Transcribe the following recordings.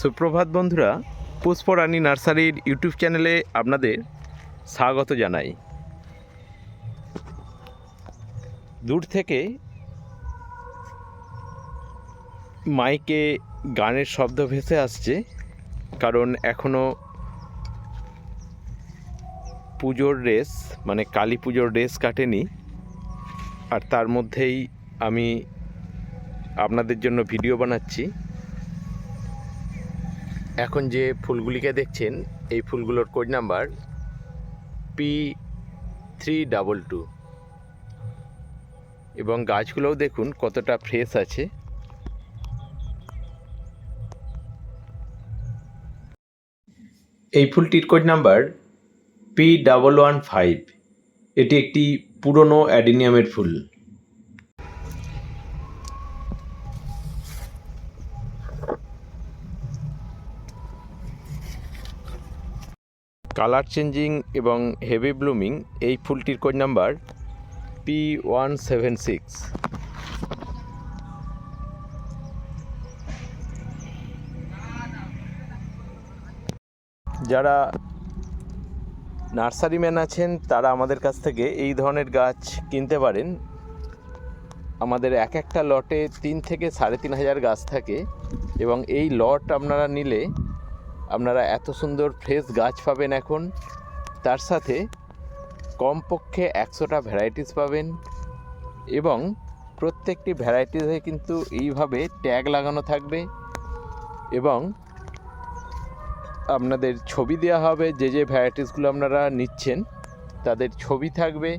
সুপ্রভাত বন্ধুরা পুষ্পরানী নার্সারির ইউটিউব চ্যানেলে আপনাদের স্বাগত জানাই। দূর থেকে মাইকে গানের শব্দ ভেসে আসছে, কারণ এখনও পুজোর রেস মানে কালী পুজোর রেস কাটেনি। আর তার মধ্যেই আমি আপনাদের জন্য ভিডিও বানাচ্ছি। এখন যে ফুলগুলিকে দেখছেন, এই ফুলগুলোর code number P three double two এবং গাছগুলোও দেখুন কতটা ফ্রেশ আছে। এই ফুলটির code number P double one five এটি একটি পুরনো অ্যাডিনিয়ামের ফুল। কালার চেঞ্জিং এবং হেভি ব্লুমিং, এই ফুলটির code number P one seven six যারা নার্সারি ম্যান আছেন, তারা আমাদের কাছ থেকে এই ধরনের গাছ কিনতে পারেন। আমাদের এক একটা লটে তিন থেকে সাড়ে তিন হাজার গাছ থাকে এবং এই লট আপনারা নিলে আপনারা এত সুন্দর ফ্রেশ গাছ পাবেন এখন। তার সাথে কমপক্ষে একশোটা ভ্যারাইটিস পাবেন এবং প্রত্যেকটি ভ্যারাইটিসে কিন্তু এইভাবে ট্যাগ লাগানো থাকবে এবং আপনাদের ছবি দেওয়া হবে যে যে ভ্যারাইটিসগুলো আপনারা নিচ্ছেন, তাদের ছবি থাকবে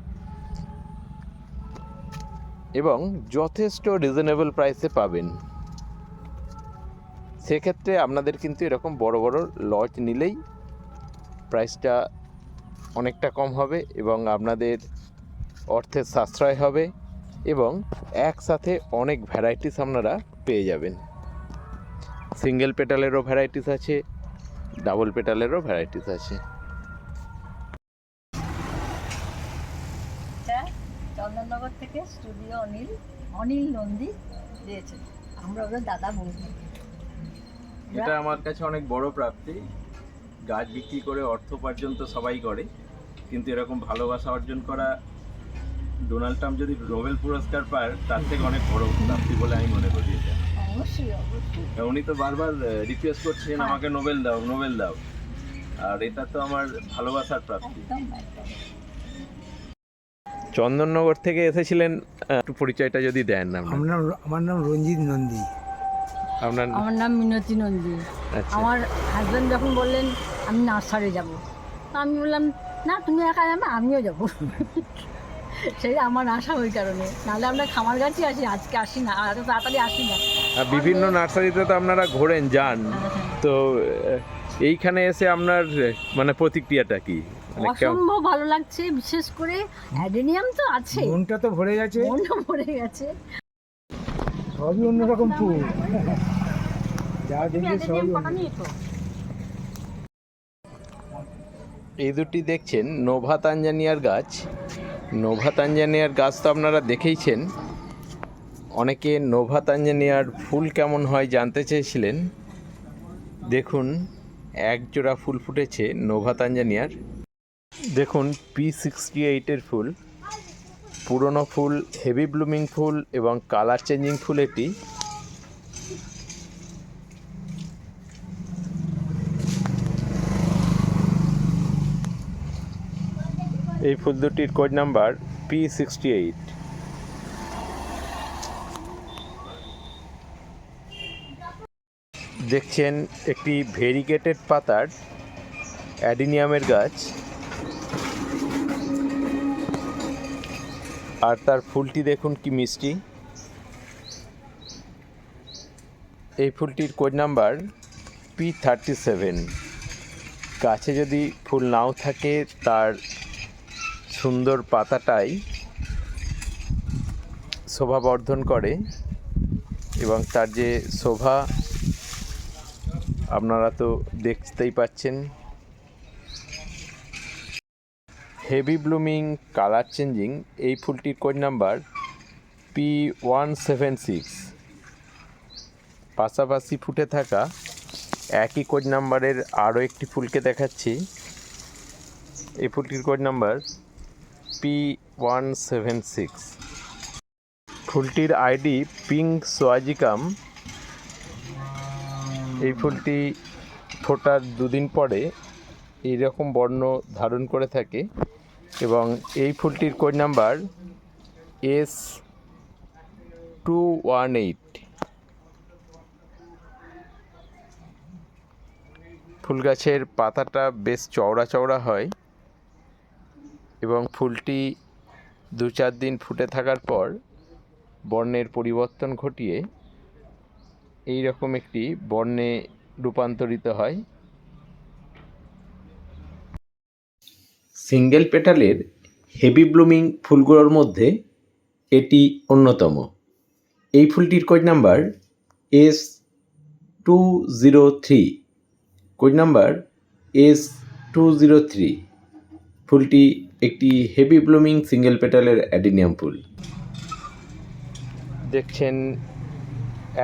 এবং যথেষ্ট রিজনেবল প্রাইসে পাবেন। সেক্ষেত্রে আপনাদের কিন্তু এরকম বড় বড় লজ নিলেই প্রাইসটা অনেকটা কম হবে এবং আপনাদের অর্থের সাশ্রয় হবে এবং একসাথে অনেক ভ্যারাইটিস আপনারা পেয়ে যাবেন। সিঙ্গেল পেটালেরও ভ্যারাইটিস আছে ডাবল পেটালেরও ভ্যারাইটিস আছে। চন্দননগর থেকে স্টুডিও অনিল অনিল নন্দী দিয়েছে। আমরা ওদের দাদা বলব এটা আমার কাছে অনেক বড় প্রাপ্তি। গাছ বিক্রি করে অর্থ উপার্জন তো সবাই করে কিন্তু এরকম ভালোবাসা অর্জন করা ডোনাল্ড ট্রাম্প যদি নোবেল পুরস্কার পায় তার থেকে অনেক বড় প্রাপ্তি বলে আমি মনে করি এটা। অবশ্যই অবশ্যই। উনি তো বারবার রিকোয়েস্ট করছেন আমাকে নোবেল দাও নোবেল দাও। আর এটা তো আমার ভালোবাসার প্রাপ্তি। চন্দননগর থেকে এসেছিলেন একটু পরিচয়টা যদি দেন আমার নাম আমার নাম রঞ্জিত নন্দী। আপনার আমার নাম মিনতি নন্দী। আচ্ছা। আমার হাজব্যান্ড যখন বললেন আমি নার্সারি যাব। আমি বললাম না তুমি একা যাবে আমিও যাব। সেই আমার আশা ওই কারণে। নাহলে আমরা খামার গাছই আসি আজকে আসি না আর এত তাড়াতাড়ি আসি না। বিভিন্ন নার্সারিতে তো আপনারা ঘোরেন যান। তো এইখানে এসে আপনার মানে প্রতিক্রিয়াটা কি? মানে অসম্ভব ভালো লাগছে বিশেষ করে অ্যাডেনিয়াম তো আছে মনটা তো ভরে গেছে। মনও ভরে গেছে। সবই অন্যরকম ফুল। যা দেখি সবই এই দুটি দেখছেন নোভা তানজানিয়ার গাছ। নোভা তানজানিয়ার গাছ তো আপনারা দেখেইছেন। অনেকে নোভা তানজানিয়ার ফুল কেমন হয় জানতে চেয়েছিলেন। দেখুন এক জোড়া ফুল ফুটেছে নোভা তানজানিয়ার। দেখুন পি সিক্সটি এইটের ফুল। পুরনো ফুল হেভি ব্লুমিং ফুল এবং কালার চেঞ্জিং ফুল এটি। এই ফুল দুটির code number P sixty eight দেখছেন একটি ভেরিগেটেড পাতার অ্যাডিনিয়ামের গাছ। আর তার ফুলটি দেখুন কি মিষ্টি। এই ফুলটির code number P thirty seven গাছে যদি ফুল নাও থাকে, তার সুন্দর পাতাটাই শোভা বর্ধন করে এবং তার যে শোভা আপনারা তো দেখতেই পাচ্ছেন হেভি ব্লুমিং কালার চেঞ্জিং এই ফুলটির code number P one seven six পাশাপাশি ফুটে থাকা একই কোড নাম্বারের আরও একটি ফুলকে দেখাচ্ছি। এই ফুলটির code number P one seven six ফুলটির ID pink সোয়াজিকাম এই ফুলটি ফোটার দুদিন পরে এইরকম বর্ণ ধারণ করে থাকে। এবং এই ফুলটির code number S two one eight ফুল গাছের পাতাটা বেশ চওড়া চওড়া হয় এবং ফুলটি দু চার দিন ফুটে থাকার পর বর্ণের পরিবর্তন ঘটিয়ে এই রকম একটি বর্ণে রূপান্তরিত হয়। সিঙ্গেল পেটালের হেভি ব্লুমিং ফুলগুলোর মধ্যে এটি অন্যতম। এই ফুলটির code number S two zero three. Code number S two zero three. ফুলটি একটি হেভি ব্লুমিং সিঙ্গেল পেটালের অ্যাডিনিয়াম ফুল। দেখছেন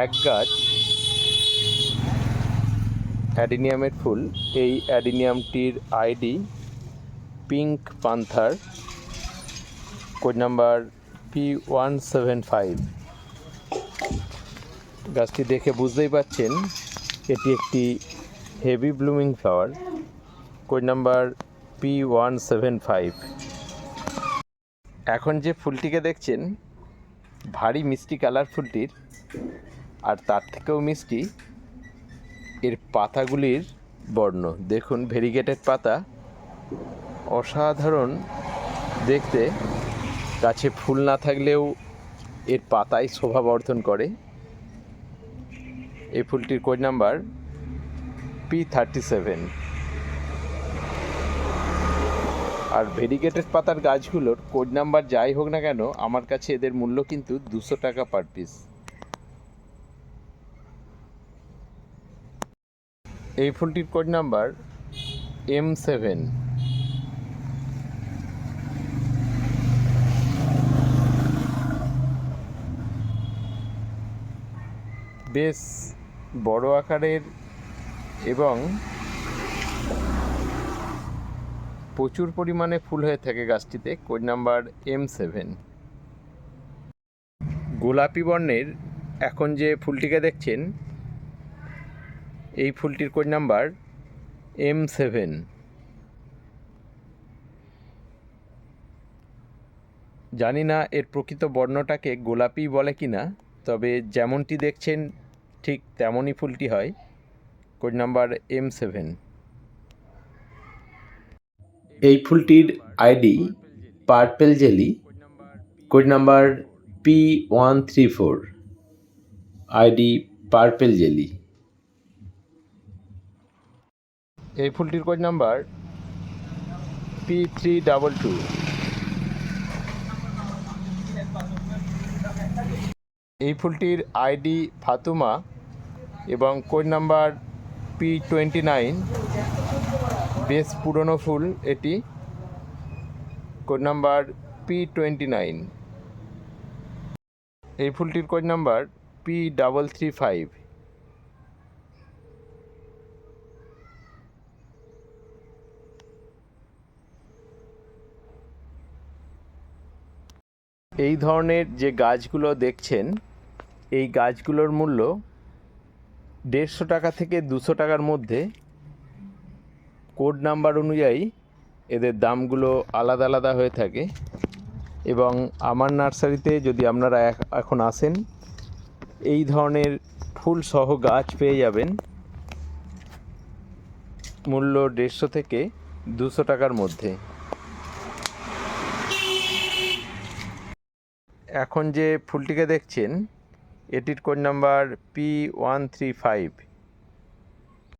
এক গাছ অ্যাডিনিয়ামের ফুল। এই অ্যাডিনিয়ামটির ID pink panther, code number P one seven five গাছটি দেখে বুঝতেই পাচ্ছেন, এটি একটি heavy blooming flower code number P one seven five এখন যে ফুলটিকে দেখছেন, ভারী মিষ্টি কালার ফুলটির, আর তার থেকেও মিষ্টি, এর পাতাগুলির বর্ণ। দেখুন ভেরিগেটেড পাতা। অসাধারণ দেখতে। গাছে ফুল না থাকলেও এর পাতাই শোভা বর্ধন করে। এই ফুলটির code number P thirty seven আর ভেরিগেটেড পাতার গাছগুলোর কোড নাম্বার যাই হোক না কেন, আমার কাছে এদের মূল্য কিন্তু দুশো টাকা পার পিস এই ফুলটির কোড নাম্বার এম সেভেন বেশ বড় আকারের এবং প্রচুর পরিমাণে ফুল হয়ে থাকে গাছটিতে কোড নাম্বার এম সেভেন গোলাপি বর্ণের এখন যে ফুলটিকে দেখছেন, এই ফুলটির কোড নাম্বার এম সেভেন জানি না এর প্রকৃত বর্ণটাকে গোলাপি বলে কি না তবে যেমনটি দেখছেন ঠিক তেমনই ফুলটি হয়। কোড নাম্বার এম সেভেন এই ফুলটির ID purple jelly. Code number P one three four ID purple jelly. এই ফুলটির code number P three double two এই ফুলটির আইডি ফাতুমা এবং code number P twenty nine বেশ পুরনো ফুল এটি। Code number P twenty nine এই ফুলটির code number P double three five এই ধরনের যে গাছগুলো দেখছেন, এই গাছগুলোর মূল্য দেড়শো টাকা থেকে দুশো টাকার মধ্যে কোড নাম্বার অনুযায়ী এদের দামগুলো আলাদা আলাদা হয়ে থাকে। এবং আমার নার্সারিতে যদি আপনারা এখন আসেন, এই ধরনের ফুল সহ গাছ পেয়ে যাবেন। মূল্য দেড়শো থেকে দুশো টাকার মধ্যে। এখন যে ফুলটিকে দেখছেন এটির code number P one three five